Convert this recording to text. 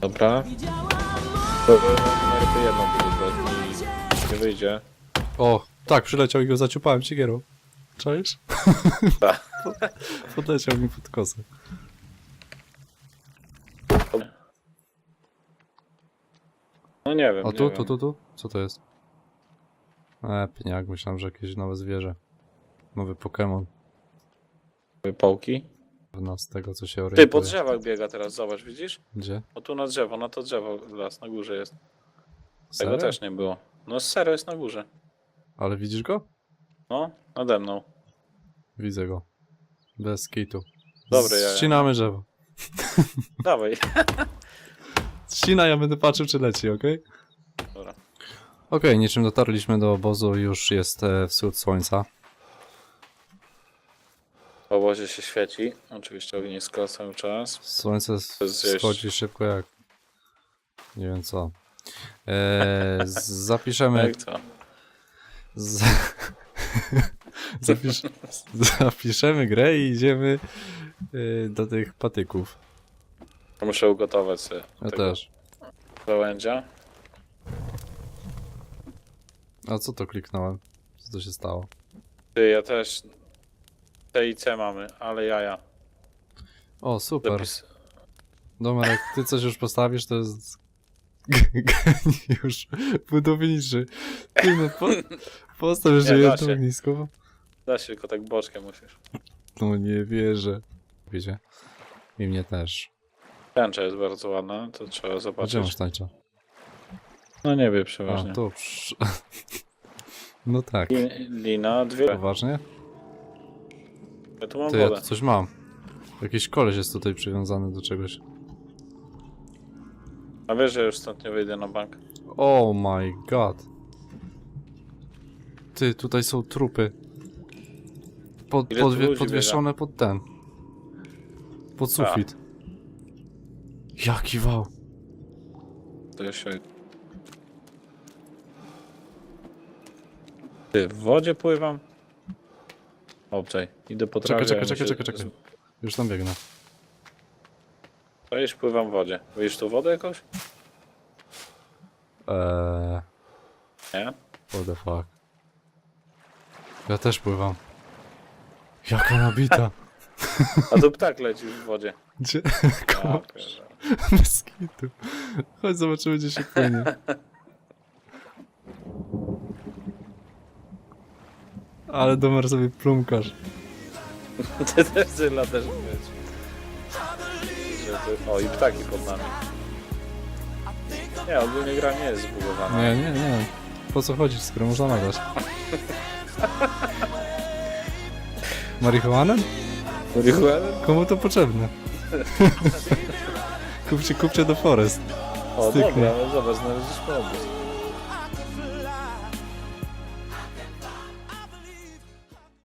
Dobra. To najlepiej jedną budę i nie wyjdzie. O, tak, przyleciał i go zaciupałem cigierą. Czaisz? Tak. Podleciał mi pod kosę. No nie wiem, O, nie tu, wiem. tu, tu, tu? Co to jest? E, pniak, myślałem, że jakieś nowe zwierzę. Nowy Pokémon. Pałki. No, z tego, co się Ty, orientuje. po drzewach biega teraz, zobacz, widzisz? Gdzie? O tu na drzewo, na to drzewo las na górze jest. Tego Serio? też nie było. No serio jest na górze. Ale widzisz go? No, nade mną. Widzę go. Bez kitu. Dobre jaja. Ścinamy drzewo. Dawaj. Ścina, ja będę patrzył, czy leci, okej? Dobra. Okej, niczym dotarliśmy do obozu, już jest e, wschód słońca. W obozie się świeci. Oczywiście ognisko cały czas. Słońce zjeść. schodzi szybko jak... Nie wiem co. E, z- zapiszemy... Jak to? Z... Zapisz... Zapiszemy grę i idziemy y, do tych patyków. Muszę ugotować sobie Ja tego też. gałędzia. A co to kliknąłem? Co to się stało? Ty, ja też T i C mamy, ale jaja. O, super. Zapis... Domer, jak ty coś już postawisz, to jest geniusz budowniczy. Ty no, po... postaw jeszcze Nie, da jedno się. ognisko. Da się, tylko tak boczkiem musisz. No nie wierzę. Wiecie? I mnie też. Tęcza jest bardzo ładna, to trzeba A Gdzie zobaczyć. masz tańcza? No nie wiem, A, przeważnie. tu. przy- No tak. Li- Lina, dwie. Poważnie? Ja tu mam Ty, ja wodę. tu coś mam. Jakiś koleś jest tutaj przywiązany do czegoś. A wiesz, że już stąd nie wyjdę na bank. Oh my god. Ty, tutaj są trupy. Pod, Ile tu podwie, ludzi podwieszone pod ten. Pod sufit. Jaki wał. To ja się... Ty, w wodzie pływam? Obczaj, idę po Czekaj, trawie. czekaj, czekaj, się- czekaj, czekaj. Już tam biegnę. To już pływam w wodzie. Widzisz tu wodę jakoś? Eee, Nie? what the fuck. Ja też pływam. Jaka nabita. A tu ptak leci w wodzie. Gdzie? Ja, Koło pierdolę. bez kitu. Chodź zobaczymy, gdzie się płynie. Ale domer sobie plumkasz. Ty też tyle też ty... O, i ptaki pod nami. Nie, ogólnie gra nie jest zbugowana. Nie, nie, nie. Po co chodzić, skoro można nagrać? Marihuanem? Marihuana? Komu to potrzebne? kupcie, kupcie do Forest. O, Styknie. dobra, no zobacz, znaleźliśmy obóz.